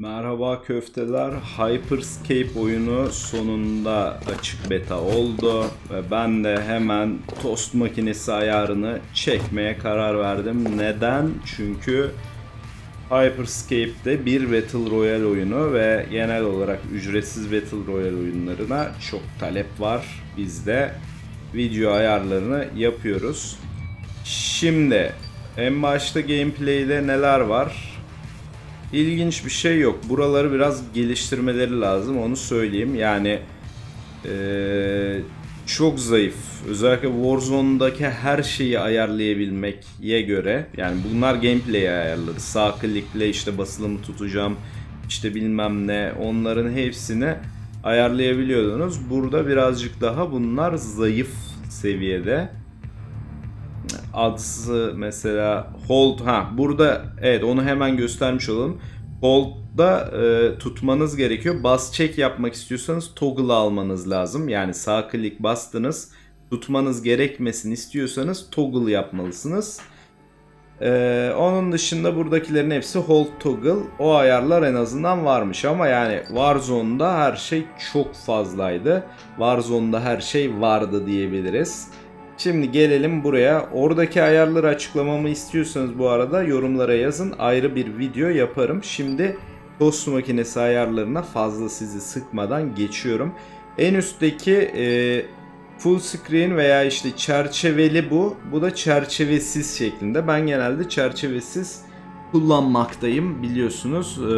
Merhaba köfteler. Hyperscape oyunu sonunda açık beta oldu ve ben de hemen tost makinesi ayarını çekmeye karar verdim. Neden? Çünkü Hyperscape'de bir Battle Royale oyunu ve genel olarak ücretsiz Battle Royale oyunlarına çok talep var. Biz de video ayarlarını yapıyoruz. Şimdi en başta gameplay'de neler var? İlginç bir şey yok. Buraları biraz geliştirmeleri lazım onu söyleyeyim. Yani eee, çok zayıf. Özellikle Warzone'daki her şeyi ayarlayabilmekye göre. Yani bunlar gameplay ayarları. Sağ klikle işte basılımı tutacağım. işte bilmem ne. Onların hepsini ayarlayabiliyordunuz. Burada birazcık daha bunlar zayıf seviyede adsı mesela hold ha burada evet onu hemen göstermiş olalım. Hold'da e, tutmanız gerekiyor. Bas check yapmak istiyorsanız toggle almanız lazım. Yani sağ klik bastınız. Tutmanız gerekmesin istiyorsanız toggle yapmalısınız. E, onun dışında buradakilerin hepsi hold toggle. O ayarlar en azından varmış ama yani Warzone'da her şey çok fazlaydı. Warzone'da her şey vardı diyebiliriz. Şimdi gelelim buraya. Oradaki ayarları açıklamamı istiyorsanız bu arada yorumlara yazın. Ayrı bir video yaparım. Şimdi tost makinesi ayarlarına fazla sizi sıkmadan geçiyorum. En üstteki e, full screen veya işte çerçeveli bu. Bu da çerçevesiz şeklinde. Ben genelde çerçevesiz kullanmaktayım biliyorsunuz. E,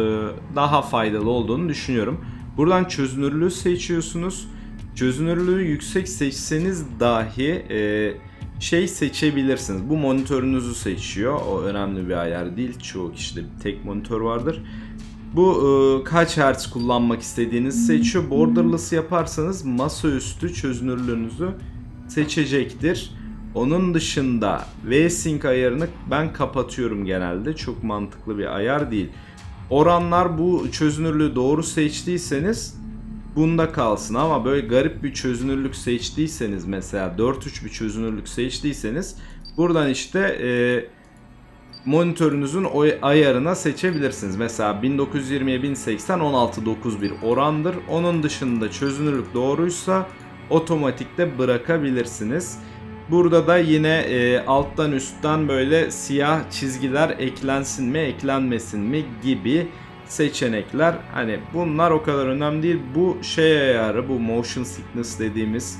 daha faydalı olduğunu düşünüyorum. Buradan çözünürlüğü seçiyorsunuz. Çözünürlüğü yüksek seçseniz dahi e, şey seçebilirsiniz. Bu monitörünüzü seçiyor. O önemli bir ayar değil. Çoğu kişide bir tek monitör vardır. Bu e, kaç hertz kullanmak istediğinizi seçiyor. Borderless yaparsanız masaüstü çözünürlüğünüzü seçecektir. Onun dışında V-Sync ayarını ben kapatıyorum genelde. Çok mantıklı bir ayar değil. Oranlar bu çözünürlüğü doğru seçtiyseniz bunda kalsın ama böyle garip bir çözünürlük seçtiyseniz mesela 4.3 bir çözünürlük seçtiyseniz buradan işte e, monitörünüzün o ayarına seçebilirsiniz. Mesela 1920'ye 1080 16.9 bir orandır. Onun dışında çözünürlük doğruysa otomatikte bırakabilirsiniz. Burada da yine e, alttan üstten böyle siyah çizgiler eklensin mi eklenmesin mi gibi seçenekler. Hani bunlar o kadar önemli değil. Bu şey ayarı, bu motion sickness dediğimiz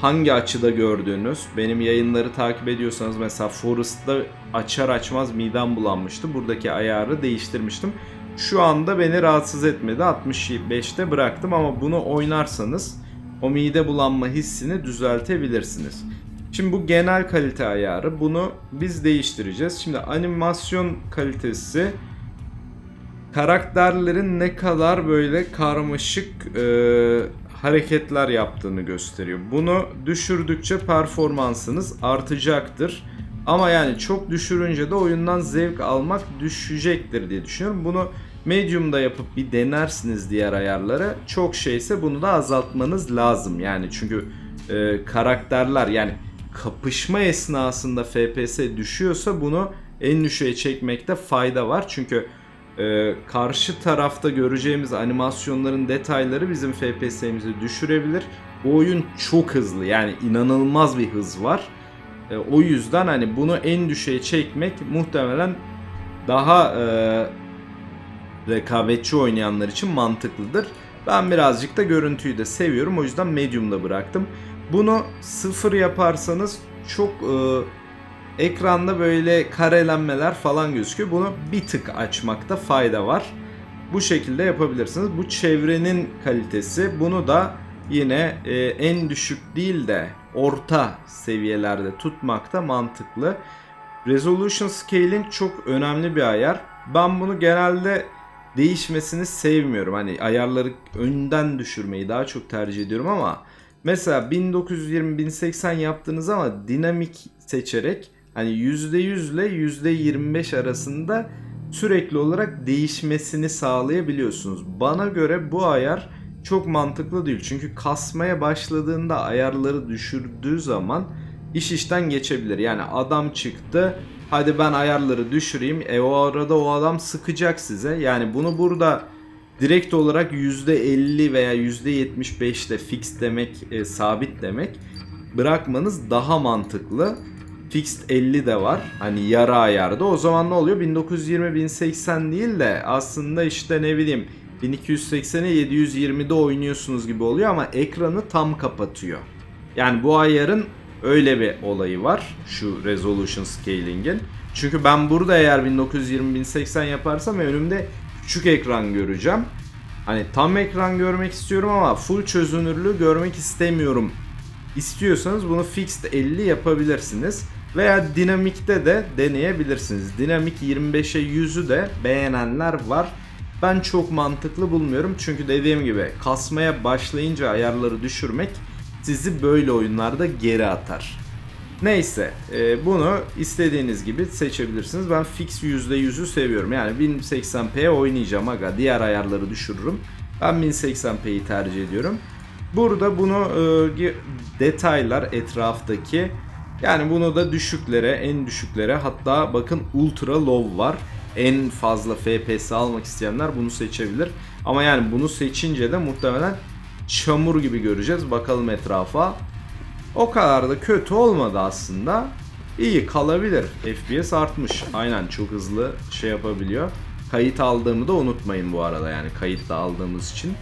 hangi açıda gördüğünüz. Benim yayınları takip ediyorsanız mesela Forest'ta açar açmaz midem bulanmıştı. Buradaki ayarı değiştirmiştim. Şu anda beni rahatsız etmedi. 65'te bıraktım ama bunu oynarsanız o mide bulanma hissini düzeltebilirsiniz. Şimdi bu genel kalite ayarı. Bunu biz değiştireceğiz. Şimdi animasyon kalitesi karakterlerin ne kadar böyle karmaşık e, hareketler yaptığını gösteriyor. Bunu düşürdükçe performansınız artacaktır. Ama yani çok düşürünce de oyundan zevk almak düşecektir diye düşünüyorum. Bunu medium'da yapıp bir denersiniz diğer ayarları. Çok şeyse bunu da azaltmanız lazım. Yani çünkü e, karakterler yani kapışma esnasında FPS düşüyorsa bunu en düşüğe çekmekte fayda var. Çünkü ee, karşı tarafta göreceğimiz animasyonların detayları bizim FPS'imizi düşürebilir. Bu oyun çok hızlı yani inanılmaz bir hız var. Ee, o yüzden hani bunu en düşüğe çekmek muhtemelen daha e, rekabetçi oynayanlar için mantıklıdır. Ben birazcık da görüntüyü de seviyorum o yüzden medium'da bıraktım. Bunu sıfır yaparsanız çok e, ekranda böyle karelenmeler falan gözüküyor. Bunu bir tık açmakta fayda var. Bu şekilde yapabilirsiniz. Bu çevrenin kalitesi. Bunu da yine e, en düşük değil de orta seviyelerde tutmakta mantıklı. Resolution Scaling çok önemli bir ayar. Ben bunu genelde değişmesini sevmiyorum. Hani ayarları önden düşürmeyi daha çok tercih ediyorum ama mesela 1920-1080 yaptığınız ama dinamik seçerek hani %100 ile %25 arasında sürekli olarak değişmesini sağlayabiliyorsunuz. Bana göre bu ayar çok mantıklı değil. Çünkü kasmaya başladığında ayarları düşürdüğü zaman iş işten geçebilir. Yani adam çıktı Hadi ben ayarları düşüreyim. E o arada o adam sıkacak size. Yani bunu burada direkt olarak %50 veya %75'te fix demek, e, sabit demek bırakmanız daha mantıklı. Fixed 50 de var. Hani yarı ayarda. O zaman ne oluyor? 1920 1080 değil de aslında işte ne bileyim 1280'e 720'de oynuyorsunuz gibi oluyor ama ekranı tam kapatıyor. Yani bu ayarın öyle bir olayı var şu resolution scaling'in. Çünkü ben burada eğer 1920 1080 yaparsam önümde küçük ekran göreceğim. Hani tam ekran görmek istiyorum ama full çözünürlüğü görmek istemiyorum istiyorsanız bunu fixed 50 yapabilirsiniz. Veya dinamikte de deneyebilirsiniz. Dinamik 25'e 100'ü de beğenenler var. Ben çok mantıklı bulmuyorum. Çünkü dediğim gibi kasmaya başlayınca ayarları düşürmek sizi böyle oyunlarda geri atar. Neyse e, bunu istediğiniz gibi seçebilirsiniz. Ben fix %100'ü seviyorum. Yani 1080p oynayacağım aga. Diğer ayarları düşürürüm. Ben 1080p'yi tercih ediyorum. Burada bunu e, detaylar etraftaki yani bunu da düşüklere en düşüklere hatta bakın ultra low var. En fazla FPS almak isteyenler bunu seçebilir. Ama yani bunu seçince de muhtemelen çamur gibi göreceğiz. Bakalım etrafa. O kadar da kötü olmadı aslında. İyi kalabilir. FPS artmış. Aynen çok hızlı şey yapabiliyor. Kayıt aldığımı da unutmayın bu arada yani kayıt da aldığımız için.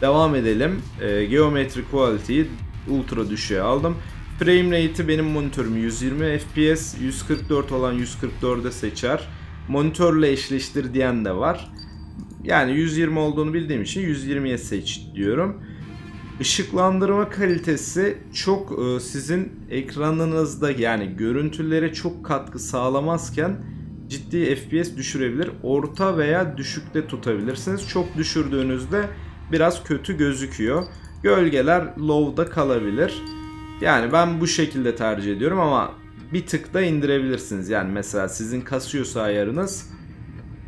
Devam edelim. E, Geometry Quality'yi ultra düşüğe aldım. Frame rate'i benim monitörüm 120 FPS, 144 olan 144'e seçer. Monitörle eşleştir diyen de var. Yani 120 olduğunu bildiğim için 120'ye seç diyorum. Işıklandırma kalitesi çok e, sizin ekranınızda yani görüntülere çok katkı sağlamazken ciddi FPS düşürebilir. Orta veya düşükte tutabilirsiniz. Çok düşürdüğünüzde biraz kötü gözüküyor. Gölgeler low'da kalabilir. Yani ben bu şekilde tercih ediyorum ama bir tık da indirebilirsiniz. Yani mesela sizin kasıyorsa ayarınız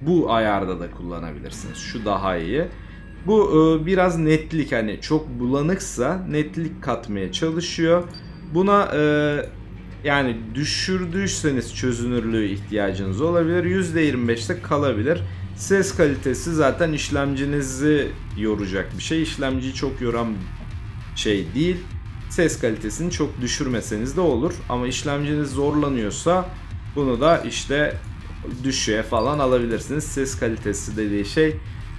bu ayarda da kullanabilirsiniz. Şu daha iyi. Bu e, biraz netlik hani çok bulanıksa netlik katmaya çalışıyor. Buna e, yani düşürdüyseniz çözünürlüğü ihtiyacınız olabilir. %25'te kalabilir. Ses kalitesi zaten işlemcinizi yoracak bir şey. İşlemciyi çok yoran şey değil. Ses kalitesini çok düşürmeseniz de olur. Ama işlemciniz zorlanıyorsa bunu da işte düşüğe falan alabilirsiniz. Ses kalitesi dediği şey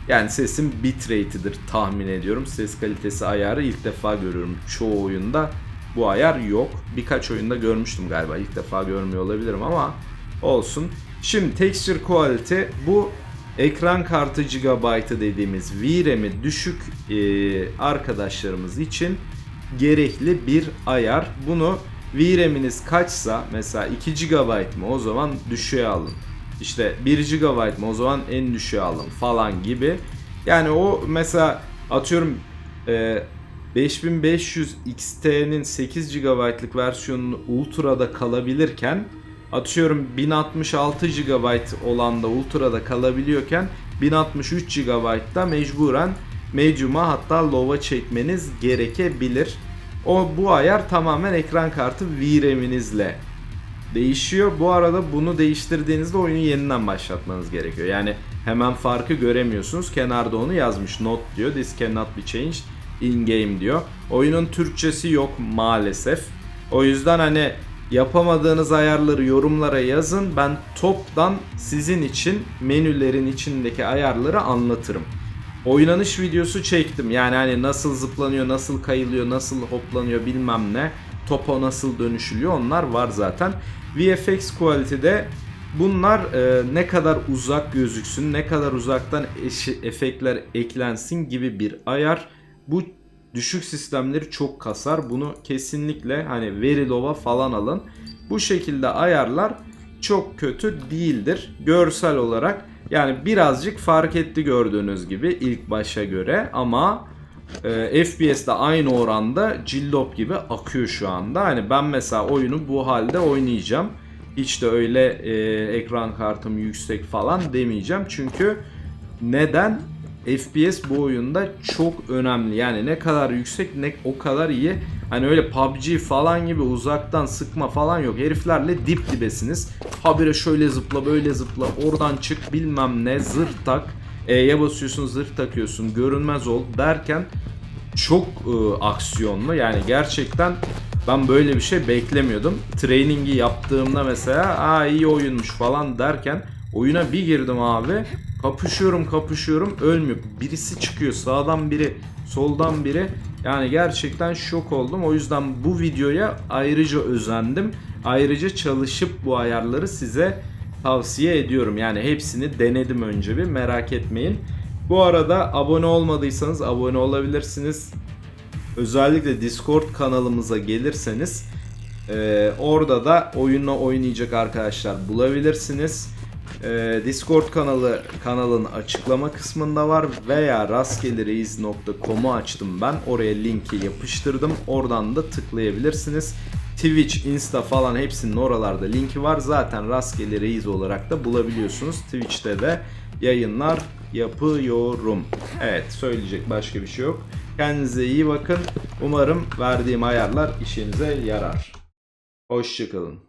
yani sesin bitrate'idir tahmin ediyorum. Ses kalitesi ayarı ilk defa görüyorum. Çoğu oyunda bu ayar yok. Birkaç oyunda görmüştüm galiba. İlk defa görmüyor olabilirim ama olsun. Şimdi texture quality bu ekran kartı gigabyte'ı dediğimiz VRAM'i düşük e, arkadaşlarımız için gerekli bir ayar. Bunu VRAM'iniz kaçsa mesela 2 GB mı o zaman düşüğe alın. İşte 1 GB mı o zaman en düşüğe alın falan gibi. Yani o mesela atıyorum e, 5500 XT'nin 8 GB'lık versiyonunu Ultra'da kalabilirken atıyorum 1066 GB olan da Ultra'da kalabiliyorken 1063 GB'da mecburen medium'a hatta low'a çekmeniz gerekebilir. O bu ayar tamamen ekran kartı VRAM'inizle değişiyor. Bu arada bunu değiştirdiğinizde oyunu yeniden başlatmanız gerekiyor. Yani hemen farkı göremiyorsunuz. Kenarda onu yazmış. Not diyor. This cannot be changed in game diyor. Oyunun Türkçesi yok maalesef. O yüzden hani yapamadığınız ayarları yorumlara yazın. Ben toptan sizin için menülerin içindeki ayarları anlatırım. Oynanış videosu çektim. Yani hani nasıl zıplanıyor, nasıl kayılıyor, nasıl hoplanıyor bilmem ne. Topa nasıl dönüşülüyor onlar var zaten. VFX Quality'de bunlar e, ne kadar uzak gözüksün, ne kadar uzaktan eşi, efektler eklensin gibi bir ayar. Bu düşük sistemleri çok kasar. Bunu kesinlikle hani Verilova falan alın. Bu şekilde ayarlar çok kötü değildir görsel olarak. Yani birazcık fark etti gördüğünüz gibi ilk başa göre ama e, FPS de aynı oranda cillop gibi akıyor şu anda. Hani ben mesela oyunu bu halde oynayacağım. Hiç de öyle e, ekran kartım yüksek falan demeyeceğim. Çünkü neden? FPS bu oyunda çok önemli. Yani ne kadar yüksek ne o kadar iyi. Hani öyle PUBG falan gibi uzaktan sıkma falan yok. Heriflerle dip dibesiniz. Habire şöyle zıpla böyle zıpla oradan çık bilmem ne zırh tak. E'ye basıyorsun zırh takıyorsun görünmez ol derken çok e, aksiyonlu. Yani gerçekten ben böyle bir şey beklemiyordum. Training'i yaptığımda mesela aa iyi oyunmuş falan derken oyuna bir girdim abi. Kapışıyorum kapışıyorum ölmüyor. Birisi çıkıyor sağdan biri soldan biri. Yani gerçekten şok oldum. O yüzden bu videoya ayrıca özendim. Ayrıca çalışıp bu ayarları size tavsiye ediyorum. Yani hepsini denedim önce bir merak etmeyin. Bu arada abone olmadıysanız abone olabilirsiniz. Özellikle Discord kanalımıza gelirseniz e, orada da oyunla oynayacak arkadaşlar bulabilirsiniz. E, Discord kanalı kanalın açıklama kısmında var veya rastgelereis.com'u açtım ben. Oraya linki yapıştırdım. Oradan da tıklayabilirsiniz. Twitch, Insta falan hepsinin oralarda linki var. Zaten rastgele reis olarak da bulabiliyorsunuz. Twitch'te de yayınlar yapıyorum. Evet söyleyecek başka bir şey yok. Kendinize iyi bakın. Umarım verdiğim ayarlar işinize yarar. Hoşçakalın.